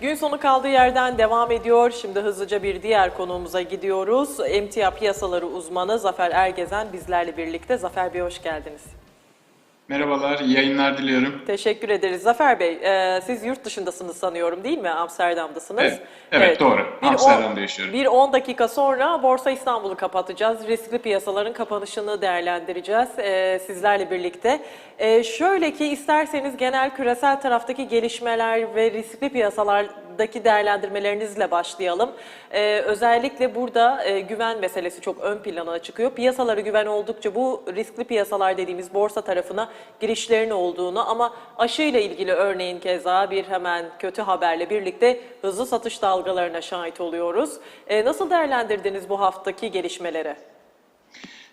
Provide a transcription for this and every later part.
Gün sonu kaldığı yerden devam ediyor. Şimdi hızlıca bir diğer konuğumuza gidiyoruz. Emtia piyasaları uzmanı Zafer Ergezen bizlerle birlikte. Zafer Bey hoş geldiniz. Merhabalar, iyi yayınlar diliyorum. Teşekkür ederiz. Zafer Bey, e, siz yurt dışındasınız sanıyorum değil mi? Amsterdam'dasınız. Evet, evet, doğru. Bir Amsterdam'da on- yaşıyorum. Bir 10 dakika sonra Borsa İstanbul'u kapatacağız. Riskli piyasaların kapanışını değerlendireceğiz e, sizlerle birlikte. E, şöyle ki isterseniz genel küresel taraftaki gelişmeler ve riskli piyasalardaki değerlendirmelerinizle başlayalım. E, özellikle burada e, güven meselesi çok ön plana çıkıyor. Piyasalara güven oldukça bu riskli piyasalar dediğimiz borsa tarafına girişlerin olduğunu ama aşıyla ilgili örneğin keza bir hemen kötü haberle birlikte hızlı satış dalgalarına şahit oluyoruz. E, nasıl değerlendirdiniz bu haftaki gelişmeleri?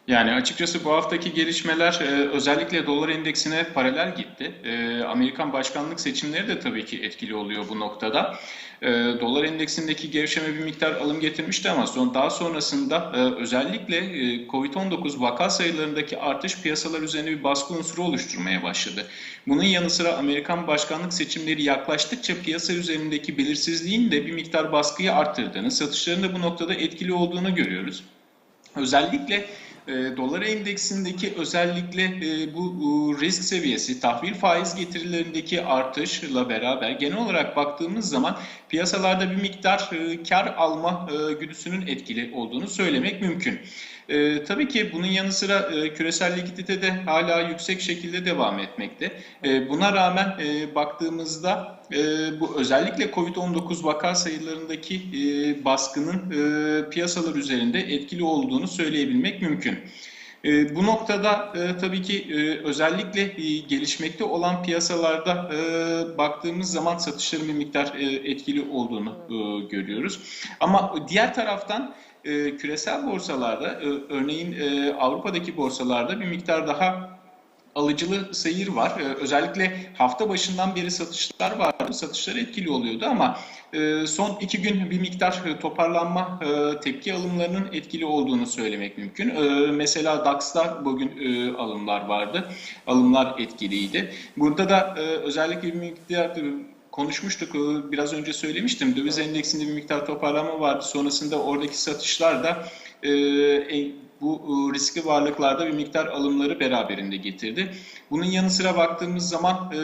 Yani açıkçası bu haftaki gelişmeler e, özellikle dolar endeksine paralel gitti. E, Amerikan başkanlık seçimleri de tabii ki etkili oluyor bu noktada. E, dolar endeksindeki gevşeme bir miktar alım getirmişti ama son, daha sonrasında e, özellikle e, Covid-19 vaka sayılarındaki artış piyasalar üzerine bir baskı unsuru oluşturmaya başladı. Bunun yanı sıra Amerikan başkanlık seçimleri yaklaştıkça piyasa üzerindeki belirsizliğin de bir miktar baskıyı arttırdığını, satışların da bu noktada etkili olduğunu görüyoruz. Özellikle e, dolar endeksindeki özellikle e, bu risk seviyesi, tahvil faiz getirilerindeki artışla beraber genel olarak baktığımız zaman piyasalarda bir miktar e, kar alma e, güdüsünün etkili olduğunu söylemek mümkün. E, tabii ki bunun yanı sıra e, küresel likidite de hala yüksek şekilde devam etmekte. E, buna rağmen e, baktığımızda e, bu özellikle Covid-19 vaka sayılarındaki e, baskının e, piyasalar üzerinde etkili olduğunu söyleyebilmek mümkün. E, bu noktada e, tabii ki e, özellikle e, gelişmekte olan piyasalarda e, baktığımız zaman satışların bir miktar e, etkili olduğunu e, görüyoruz. Ama diğer taraftan e, küresel borsalarda, e, örneğin e, Avrupa'daki borsalarda bir miktar daha alıcılı seyir var. Ee, özellikle hafta başından beri satışlar vardı. Satışlar etkili oluyordu ama e, son iki gün bir miktar e, toparlanma, e, tepki alımlarının etkili olduğunu söylemek mümkün. E, mesela DAX'ta bugün e, alımlar vardı. Alımlar etkiliydi. Burada da e, özellikle bir miktar e, konuşmuştuk. e, Biraz önce söylemiştim. Döviz endeksinde bir miktar toparlanma vardı. Sonrasında oradaki satışlar da e, e, bu e, riskli varlıklarda bir miktar alımları beraberinde getirdi. Bunun yanı sıra baktığımız zaman e,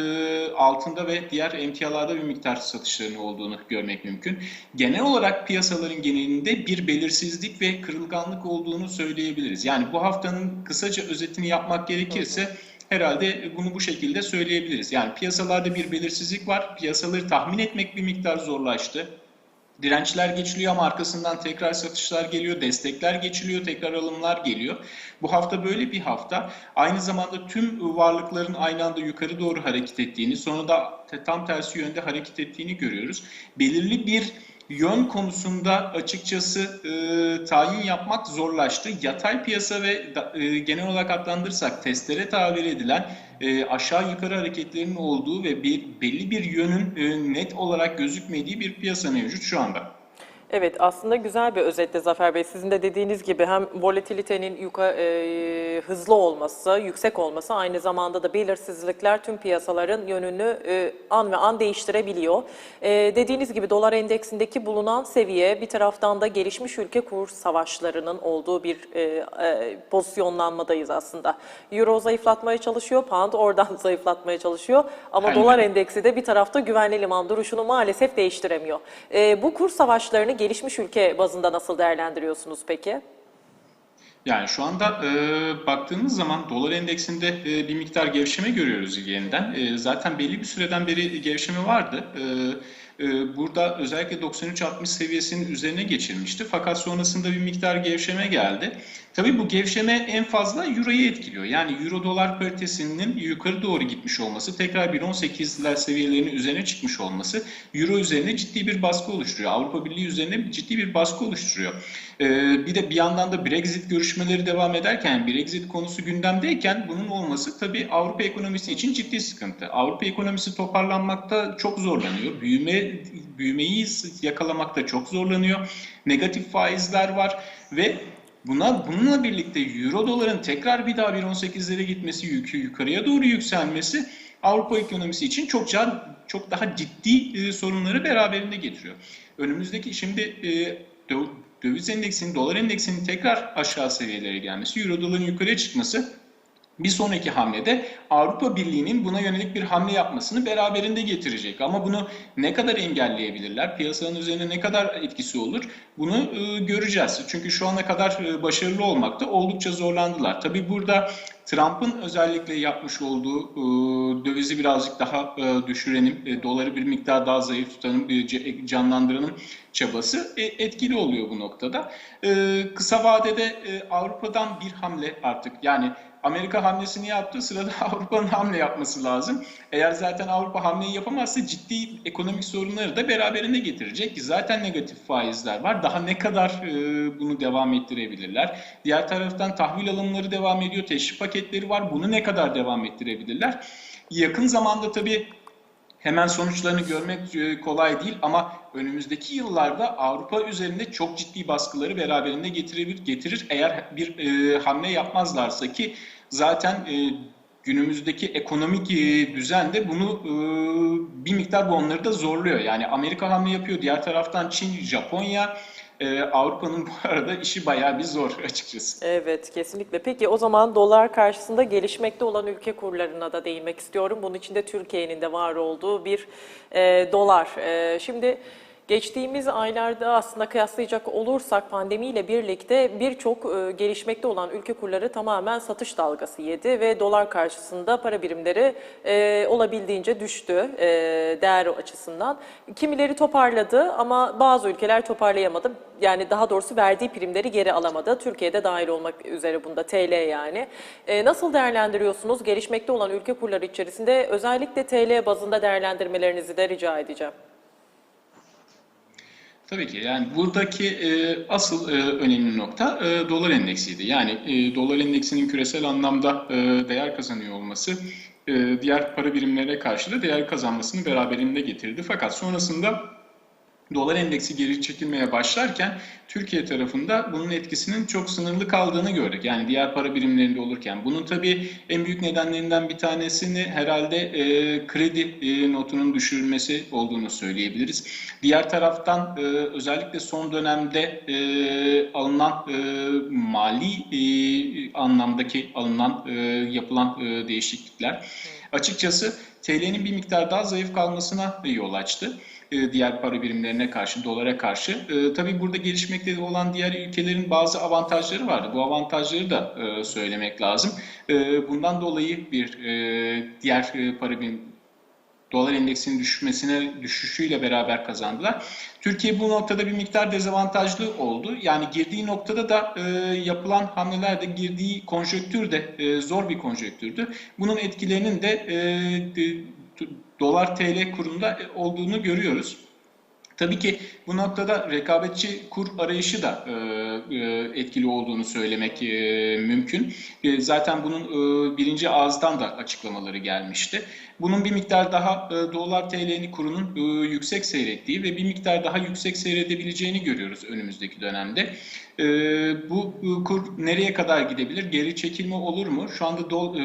altında ve diğer emtialarda bir miktar satışların olduğunu görmek mümkün. Genel olarak piyasaların genelinde bir belirsizlik ve kırılganlık olduğunu söyleyebiliriz. Yani bu haftanın kısaca özetini yapmak gerekirse herhalde bunu bu şekilde söyleyebiliriz. Yani piyasalarda bir belirsizlik var. Piyasaları tahmin etmek bir miktar zorlaştı. Dirençler geçiliyor ama arkasından tekrar satışlar geliyor, destekler geçiliyor, tekrar alımlar geliyor. Bu hafta böyle bir hafta. Aynı zamanda tüm varlıkların aynı anda yukarı doğru hareket ettiğini, sonra da tam tersi yönde hareket ettiğini görüyoruz. Belirli bir yön konusunda açıkçası e, tayin yapmak zorlaştı. Yatay piyasa ve e, genel olarak adlandırırsak testere tabir edilen e, aşağı yukarı hareketlerinin olduğu ve bir belli bir yönün e, net olarak gözükmediği bir piyasa mevcut şu anda. Evet aslında güzel bir özetle Zafer Bey. Sizin de dediğiniz gibi hem volatilitenin yuka, e, hızlı olması, yüksek olması aynı zamanda da belirsizlikler tüm piyasaların yönünü e, an ve an değiştirebiliyor. E, dediğiniz gibi dolar endeksindeki bulunan seviye bir taraftan da gelişmiş ülke kur savaşlarının olduğu bir e, e, pozisyonlanmadayız aslında. Euro zayıflatmaya çalışıyor, pound oradan zayıflatmaya çalışıyor ama Aynen. dolar endeksi de bir tarafta güvenli liman duruşunu maalesef değiştiremiyor. E, bu kur savaşlarını gelişmiş ülke bazında nasıl değerlendiriyorsunuz peki? Yani şu anda e, baktığımız zaman dolar endeksinde e, bir miktar gevşeme görüyoruz yeniden. E, zaten belli bir süreden beri gevşeme vardı. E, burada özellikle 93.60 seviyesinin üzerine geçilmişti. Fakat sonrasında bir miktar gevşeme geldi. Tabii bu gevşeme en fazla Euro'yu etkiliyor. Yani Euro dolar paritesinin yukarı doğru gitmiş olması, tekrar 1.18'ler seviyelerinin üzerine çıkmış olması Euro üzerine ciddi bir baskı oluşturuyor. Avrupa Birliği üzerine ciddi bir baskı oluşturuyor. Ee, bir de bir yandan da Brexit görüşmeleri devam ederken, Brexit konusu gündemdeyken bunun olması tabii Avrupa ekonomisi için ciddi sıkıntı. Avrupa ekonomisi toparlanmakta çok zorlanıyor. Büyüme büyümeyi yakalamakta çok zorlanıyor. Negatif faizler var ve Buna bununla birlikte euro doların tekrar bir daha 1.18'lere gitmesi, yükü yukarıya doğru yükselmesi Avrupa ekonomisi için çok can, çok daha ciddi e, sorunları beraberinde getiriyor. Önümüzdeki şimdi e, döviz endeksinin, dolar endeksinin tekrar aşağı seviyelere gelmesi, euro doların yukarıya çıkması bir sonraki hamlede Avrupa Birliği'nin buna yönelik bir hamle yapmasını beraberinde getirecek. Ama bunu ne kadar engelleyebilirler, piyasanın üzerine ne kadar etkisi olur bunu e, göreceğiz. Çünkü şu ana kadar e, başarılı olmakta oldukça zorlandılar. Tabii burada Trump'ın özellikle yapmış olduğu e, dövizi birazcık daha e, düşürenim, e, doları bir miktar daha zayıf tutanım, ce- canlandıranın çabası e, etkili oluyor bu noktada. E, kısa vadede Avrupa'dan bir hamle artık yani Amerika hamlesini yaptı. Sırada Avrupa'nın hamle yapması lazım. Eğer zaten Avrupa hamleyi yapamazsa ciddi ekonomik sorunları da beraberinde getirecek. Zaten negatif faizler var. Daha ne kadar e, bunu devam ettirebilirler? Diğer taraftan tahvil alımları devam ediyor. Teşvik paketleri var. Bunu ne kadar devam ettirebilirler? Yakın zamanda tabii hemen sonuçlarını görmek e, kolay değil ama önümüzdeki yıllarda Avrupa üzerinde çok ciddi baskıları beraberinde getirebilir, getirir eğer bir e, hamle yapmazlarsa ki zaten e, günümüzdeki ekonomik e, düzen de bunu e, bir miktar bu onları da zorluyor. Yani Amerika hamle yapıyor, diğer taraftan Çin, Japonya, e, Avrupa'nın bu arada işi bayağı bir zor açıkçası. Evet, kesinlikle. Peki o zaman dolar karşısında gelişmekte olan ülke kurlarına da değinmek istiyorum. Bunun içinde Türkiye'nin de var olduğu bir e, dolar. E, şimdi geçtiğimiz aylarda aslında kıyaslayacak olursak pandemiyle birlikte birçok e, gelişmekte olan ülke kurları tamamen satış dalgası yedi ve dolar karşısında para birimleri e, olabildiğince düştü e, değer açısından. Kimileri toparladı ama bazı ülkeler toparlayamadı. Yani daha doğrusu verdiği primleri geri alamadı. Türkiye'de dahil olmak üzere bunda TL yani. Nasıl değerlendiriyorsunuz gelişmekte olan ülke kurları içerisinde özellikle TL bazında değerlendirmelerinizi de rica edeceğim. Tabii ki yani buradaki e, asıl e, önemli nokta e, dolar endeksiydi. Yani e, dolar endeksinin küresel anlamda e, değer kazanıyor olması e, diğer para birimlerine karşı da değer kazanmasını beraberinde getirdi. Fakat sonrasında dolar endeksi geri çekilmeye başlarken Türkiye tarafında bunun etkisinin çok sınırlı kaldığını gördük. Yani diğer para birimlerinde olurken. Bunun tabii en büyük nedenlerinden bir tanesini herhalde e, kredi e, notunun düşürülmesi olduğunu söyleyebiliriz. Diğer taraftan e, özellikle son dönemde e, alınan e, mali e, anlamdaki alınan e, yapılan e, değişiklikler açıkçası TL'nin bir miktar daha zayıf kalmasına yol açtı diğer para birimlerine karşı, dolara karşı. E, tabii burada gelişmekte olan diğer ülkelerin bazı avantajları vardı. Bu avantajları da e, söylemek lazım. E, bundan dolayı bir e, diğer e, para birim, dolar endeksinin düşmesine düşüşüyle beraber kazandılar. Türkiye bu noktada bir miktar dezavantajlı oldu. Yani girdiği noktada da e, yapılan hamlelerde girdiği konjöktür de e, zor bir konjöktürdü. Bunun etkilerinin de e, de- dolar TL kurunda olduğunu görüyoruz. Tabii ki bu noktada rekabetçi kur arayışı da e, e, etkili olduğunu söylemek e, mümkün. E, zaten bunun e, birinci ağızdan da açıklamaları gelmişti. Bunun bir miktar daha e, dolar TL'nin kurunun e, yüksek seyrettiği ve bir miktar daha yüksek seyredebileceğini görüyoruz önümüzdeki dönemde. E, bu e, kur nereye kadar gidebilir? Geri çekilme olur mu? Şu anda do, e,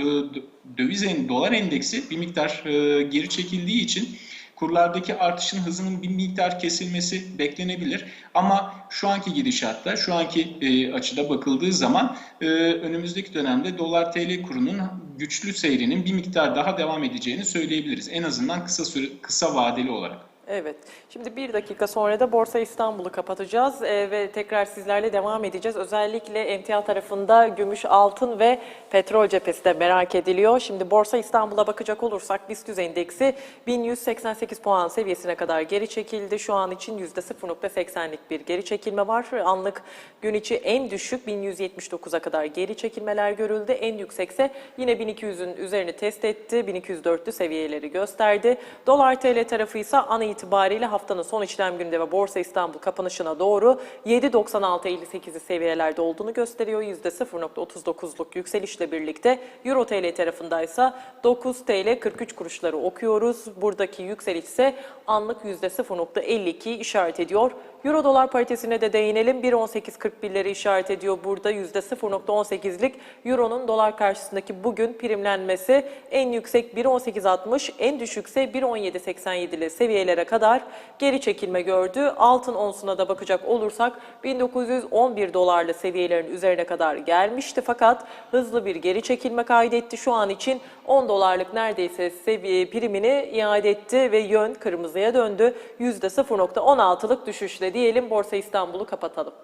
döviz en, dolar endeksi bir miktar e, geri çekildiği için kurlardaki artışın hızının bir miktar kesilmesi beklenebilir. Ama şu anki gidişatta, şu anki e, açıda bakıldığı zaman e, önümüzdeki dönemde dolar TL kurunun güçlü seyrinin bir miktar daha devam edeceğini söyleyebiliriz. En azından kısa süre, kısa vadeli olarak. Evet. Şimdi bir dakika sonra da Borsa İstanbul'u kapatacağız e, ve tekrar sizlerle devam edeceğiz. Özellikle emtia tarafında gümüş, altın ve petrol cephesi de merak ediliyor. Şimdi Borsa İstanbul'a bakacak olursak BIST endeksi 1188 puan seviyesine kadar geri çekildi. Şu an için %0.80'lik bir geri çekilme var. Anlık gün içi en düşük 1179'a kadar geri çekilmeler görüldü. En yüksekse yine 1200'ün üzerini test etti. 1204'lü seviyeleri gösterdi. Dolar TL tarafı ise an itibariyle haftanın son işlem gününde ve Borsa İstanbul kapanışına doğru 7.96-58'i seviyelerde olduğunu gösteriyor. %0.39'luk yükselişle birlikte Euro TL tarafındaysa 9 TL 43 kuruşları okuyoruz. Buradaki yükseliş ise anlık %0.52 işaret ediyor. Euro dolar paritesine de değinelim. 1.1841'leri işaret ediyor burada. %0.18'lik Euro'nun dolar karşısındaki bugün primlenmesi en yüksek 1.1860, en düşükse 1.1787'li seviyelere kadar geri çekilme gördü. Altın onsuna da bakacak olursak 1911 dolarlı seviyelerin üzerine kadar gelmişti fakat hızlı bir geri çekilme kaydetti. Şu an için 10 dolarlık neredeyse seviye primini iade etti ve yön kırmızıya döndü. %0.16'lık düşüşle diyelim Borsa İstanbul'u kapatalım.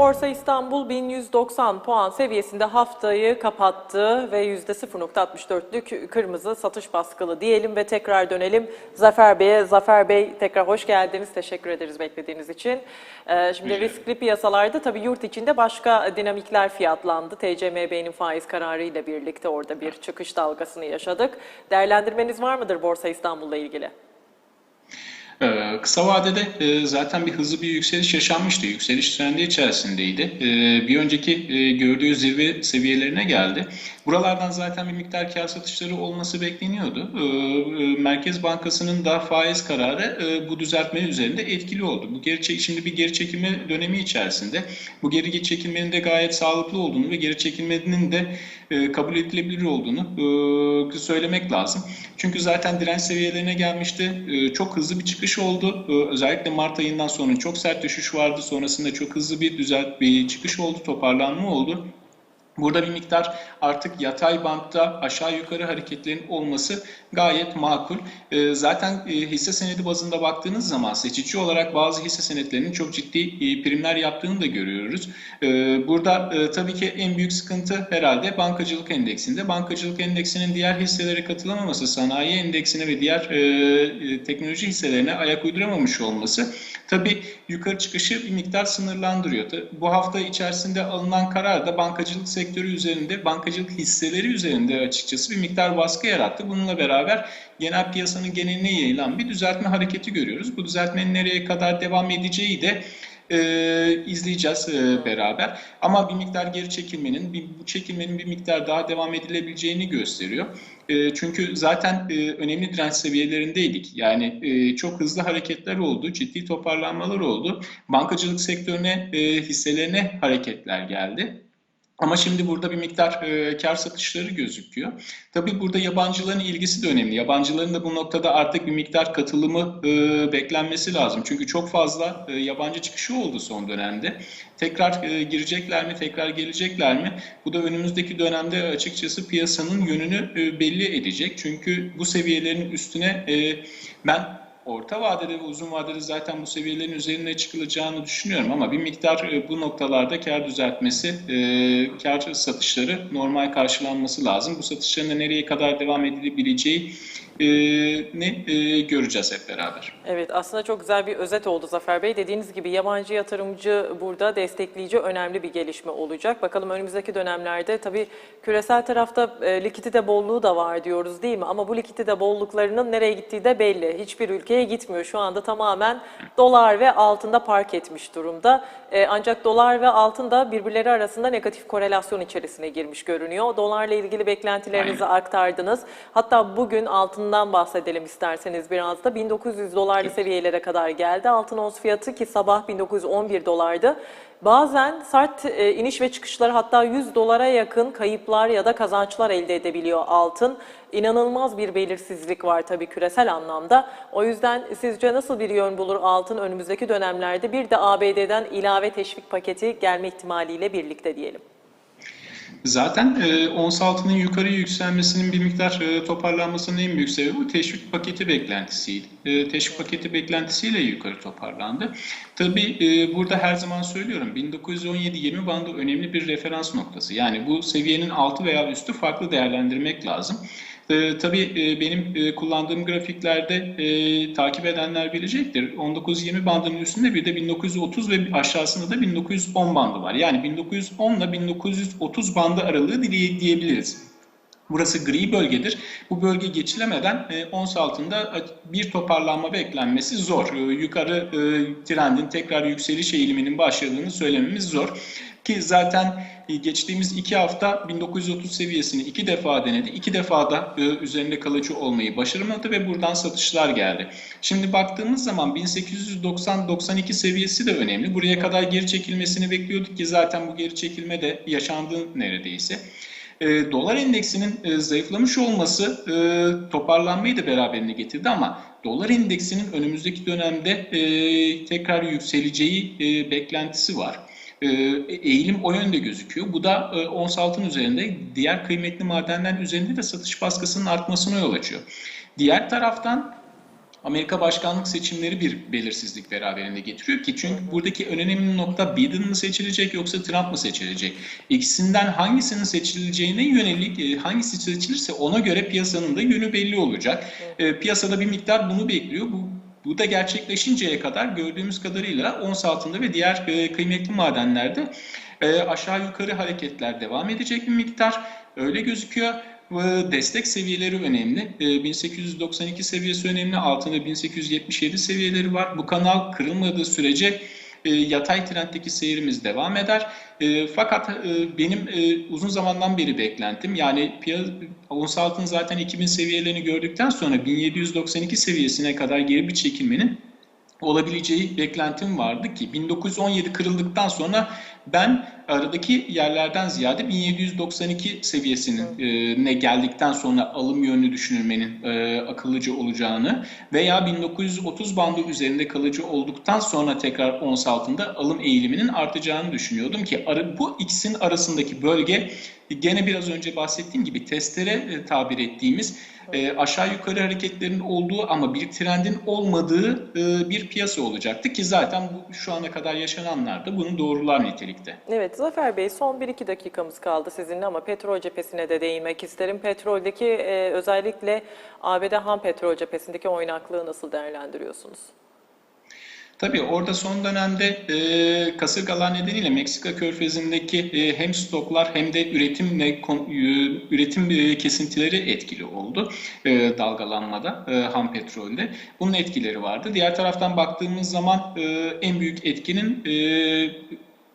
Borsa İstanbul 1190 puan seviyesinde haftayı kapattı ve %0.64'lük kırmızı satış baskılı diyelim ve tekrar dönelim Zafer Bey'e. Zafer Bey tekrar hoş geldiniz. Teşekkür ederiz beklediğiniz için. Ee, şimdi riskli piyasalarda tabii yurt içinde başka dinamikler fiyatlandı. TCMB'nin faiz kararı ile birlikte orada bir çıkış dalgasını yaşadık. Değerlendirmeniz var mıdır Borsa İstanbul'la ilgili? Ee, Kısa vadede e, zaten bir hızlı bir yükseliş yaşanmıştı. Yükseliş trendi içerisindeydi. Ee, Bir önceki e, gördüğü zirve seviyelerine geldi. Buralardan zaten bir miktar kar satışları olması bekleniyordu. Ee, e, Merkez Bankası'nın da faiz kararı bu düzeltme üzerinde etkili oldu. Bu geri şimdi bir geri çekilme dönemi içerisinde bu geri çekilmenin de gayet sağlıklı olduğunu ve geri çekilmenin de e, kabul edilebilir olduğunu e, söylemek lazım. Çünkü zaten direnç seviyelerine gelmişti. E, Çok hızlı bir çıkış oldu. Özellikle Mart ayından sonra çok sert düşüş vardı. Sonrasında çok hızlı bir düzelt bir çıkış oldu, toparlanma oldu. Burada bir miktar artık yatay bantta aşağı yukarı hareketlerin olması gayet makul. Ee, zaten e, hisse senedi bazında baktığınız zaman seçici olarak bazı hisse senetlerinin çok ciddi e, primler yaptığını da görüyoruz. Ee, burada e, tabii ki en büyük sıkıntı herhalde bankacılık endeksinde. Bankacılık endeksinin diğer hisselere katılamaması, sanayi endeksine ve diğer teknoloji hisselerine ayak uyduramamış olması tabii yukarı çıkışı bir miktar sınırlandırıyor. Bu hafta içerisinde alınan karar da bankacılık sektörü üzerinde, bankacılık hisseleri üzerinde açıkçası bir miktar baskı yarattı. Bununla beraber genel piyasanın geneline yayılan bir düzeltme hareketi görüyoruz. Bu düzeltmenin nereye kadar devam edeceği de e, izleyeceğiz e, beraber. Ama bir miktar geri çekilmenin, bir, bu çekilmenin bir miktar daha devam edilebileceğini gösteriyor. E, çünkü zaten e, önemli direnç seviyelerindeydik. Yani e, çok hızlı hareketler oldu, ciddi toparlanmalar oldu. Bankacılık sektörüne, e, hisselerine hareketler geldi. Ama şimdi burada bir miktar e, kar satışları gözüküyor. Tabii burada yabancıların ilgisi de önemli. Yabancıların da bu noktada artık bir miktar katılımı e, beklenmesi lazım. Çünkü çok fazla e, yabancı çıkışı oldu son dönemde. Tekrar e, girecekler mi, tekrar gelecekler mi? Bu da önümüzdeki dönemde açıkçası piyasanın yönünü e, belli edecek. Çünkü bu seviyelerin üstüne e, ben orta vadede ve uzun vadede zaten bu seviyelerin üzerine çıkılacağını düşünüyorum ama bir miktar e, bu noktalarda kar düzeltmesi, e, kar satışları normal karşılanması lazım. Bu satışların da nereye kadar devam edilebileceği e, ne e, göreceğiz hep beraber. Evet aslında çok güzel bir özet oldu Zafer Bey. Dediğiniz gibi yabancı yatırımcı burada destekleyici önemli bir gelişme olacak. Bakalım önümüzdeki dönemlerde tabii küresel tarafta e, likidite bolluğu da var diyoruz değil mi? Ama bu likidite bolluklarının nereye gittiği de belli. Hiçbir ülkeye gitmiyor. Şu anda tamamen dolar ve altında park etmiş durumda. E, ancak dolar ve altın da birbirleri arasında negatif korelasyon içerisine girmiş görünüyor. Dolarla ilgili beklentilerinizi aktardınız. Hatta bugün altından bahsedelim isterseniz biraz da. 1900 dolarlı seviyelere kadar geldi. Altın ons fiyatı ki sabah 1911 dolardı. Bazen sert e, iniş ve çıkışlar hatta 100 dolara yakın kayıplar ya da kazançlar elde edebiliyor altın. İnanılmaz bir belirsizlik var tabii küresel anlamda. O yüzden sizce nasıl bir yön bulur altın önümüzdeki dönemlerde? Bir de ABD'den ilave teşvik paketi gelme ihtimaliyle birlikte diyelim. Zaten e, ons altının yukarıya yükselmesinin bir miktar e, toparlanmasının en büyük sebebi bu teşvik paketi beklentisiydi. E, teşvik paketi beklentisiyle yukarı toparlandı. Tabii e, burada her zaman söylüyorum 1917-20 bandı önemli bir referans noktası. Yani bu seviyenin altı veya üstü farklı değerlendirmek lazım. E, tabii e, benim e, kullandığım grafiklerde e, takip edenler bilecektir. 19-20 bandının üstünde bir de 1930 ve aşağısında da 1910 bandı var. Yani 1910 ile 1930 bandı aralığı diye- diyebiliriz. Burası gri bölgedir. Bu bölge geçilemeden e, ons altında bir toparlanma beklenmesi zor. Yukarı trendin tekrar yükseliş eğiliminin başladığını söylememiz zor. Ki zaten geçtiğimiz iki hafta 1930 seviyesini iki defa denedi. İki defa da e, üzerinde kalıcı olmayı başaramadı ve buradan satışlar geldi. Şimdi baktığımız zaman 1890-92 seviyesi de önemli. Buraya kadar geri çekilmesini bekliyorduk ki zaten bu geri çekilme de yaşandı neredeyse. E, dolar endeksinin e, zayıflamış olması e, toparlanmayı da beraberine getirdi ama dolar endeksinin önümüzdeki dönemde tekrar yükseleceği beklentisi var. E, eğilim o yönde gözüküyor. Bu da e, ons altın üzerinde diğer kıymetli madenler üzerinde de satış baskısının artmasına yol açıyor. Diğer taraftan Amerika başkanlık seçimleri bir belirsizlik beraberinde getiriyor ki çünkü buradaki önemli nokta Biden mı seçilecek yoksa Trump mı seçilecek? İkisinden hangisinin seçileceğine yönelik e, hangisi seçilirse ona göre piyasanın da yönü belli olacak. Piyasada bir miktar bunu bekliyor. Bu bu da gerçekleşinceye kadar gördüğümüz kadarıyla ons altında ve diğer e, kıymetli madenlerde e, aşağı yukarı hareketler devam edecek bir miktar. Öyle gözüküyor. Destek seviyeleri önemli. E, 1892 seviyesi önemli. Altında 1877 seviyeleri var. Bu kanal kırılmadığı sürece e, yatay trenddeki seyrimiz devam eder. E, fakat e, benim uzun zamandan beri beklentim yani ons altın zaten 2000 seviyelerini gördükten sonra 1792 seviyesine kadar geri bir çekilmenin olabileceği beklentim vardı ki 1917 kırıldıktan sonra ben aradaki yerlerden ziyade 1792 seviyesinin e, ne geldikten sonra alım yönlü düşünülmenin e, akıllıca olacağını veya 1930 bandı üzerinde kalıcı olduktan sonra tekrar ons altında alım eğiliminin artacağını düşünüyordum ki bu ikisinin arasındaki bölge gene biraz önce bahsettiğim gibi testere e, tabir ettiğimiz e, aşağı yukarı hareketlerin olduğu ama bir trendin olmadığı e, bir piyasa olacaktı ki zaten bu şu ana kadar yaşananlar da bunu doğrular nitelikte. Evet Zafer Bey son 1-2 dakikamız kaldı sizinle ama petrol cephesine de değinmek isterim. Petroldeki e, özellikle ABD ham petrol cephesindeki oynaklığı nasıl değerlendiriyorsunuz? Tabii orada son dönemde e, kasırgalar nedeniyle Meksika körfezindeki e, hem stoklar hem de e, üretim e, kesintileri etkili oldu e, dalgalanmada e, ham petrolde. Bunun etkileri vardı. Diğer taraftan baktığımız zaman e, en büyük etkinin e,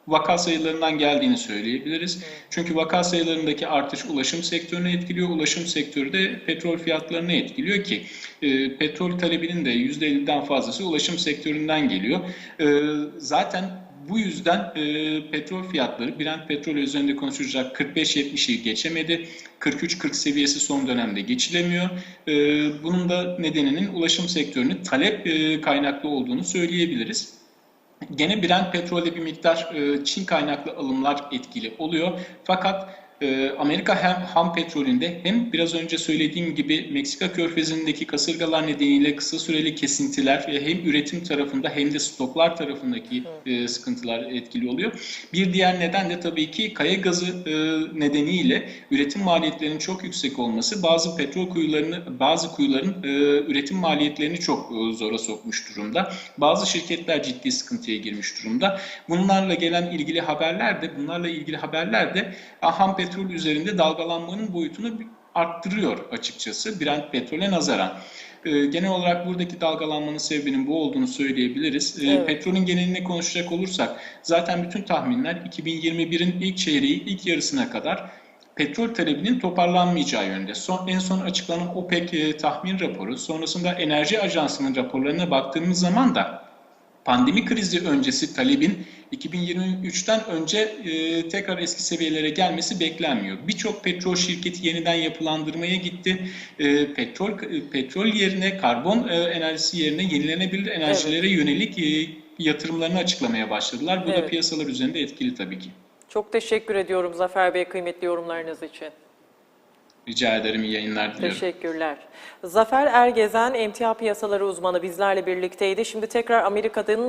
vaka sayılarından geldiğini söyleyebiliriz. Çünkü vaka sayılarındaki artış ulaşım sektörünü etkiliyor. Ulaşım sektörü de petrol fiyatlarını etkiliyor ki e, petrol talebinin de %50'den fazlası ulaşım sektöründen geliyor. E, zaten bu yüzden e, petrol fiyatları Brent petrol üzerinde konuşulacak 45-70'i geçemedi. 43-40 seviyesi son dönemde geçilemiyor. E, bunun da nedeninin ulaşım sektörünün talep e, kaynaklı olduğunu söyleyebiliriz. Gene Brent petrolde bir miktar e, Çin kaynaklı alımlar etkili oluyor. Fakat e, Amerika hem ham petrolünde hem biraz önce söylediğim gibi Meksika körfezindeki kasırgalar nedeniyle kısa süreli kesintiler ve hem üretim tarafında hem de stoklar tarafındaki e, sıkıntılar etkili oluyor. Bir diğer neden de tabii ki kaya gazı e, nedeniyle üretim maliyetlerinin çok yüksek olması bazı petrol kuyularını bazı kuyuların e, üretim maliyetlerini çok e, zora sokmuş durumda. Bazı şirketler ciddi sıkıntıya girmiş durumda. Bunlarla gelen ilgili haberler de bunlarla ilgili haberler de ham petrol üzerinde dalgalanmanın boyutunu arttırıyor açıkçası Brent petrole nazaran. Ee, genel olarak buradaki dalgalanmanın sebebinin bu olduğunu söyleyebiliriz. Ee, Evet. Petrolün genelini konuşacak olursak zaten bütün tahminler 2021'in ilk çeyreği, ilk yarısına kadar petrol talebinin toparlanmayacağı yönde. Son, en son açıklanan OPEC e, tahmin raporu, sonrasında Enerji Ajansı'nın raporlarına baktığımız zaman da pandemi krizi öncesi talebin 2023'ten önce e, tekrar eski seviyelere gelmesi beklenmiyor. Birçok petrol şirketi yeniden yapılandırmaya gitti. E, petrol e, petrol yerine karbon e, enerjisi yerine yenilenebilir enerjilere yönelik e, yatırımlarını açıklamaya başladılar. Bu da Evet. piyasalar üzerinde etkili tabii ki. Çok teşekkür ediyorum Zafer Bey kıymetli yorumlarınız için. Rica ederim iyi yayınlar diliyorum. Teşekkürler. Zafer Ergezen, emtia piyasaları uzmanı bizlerle birlikteydi. Şimdi tekrar Amerika'nın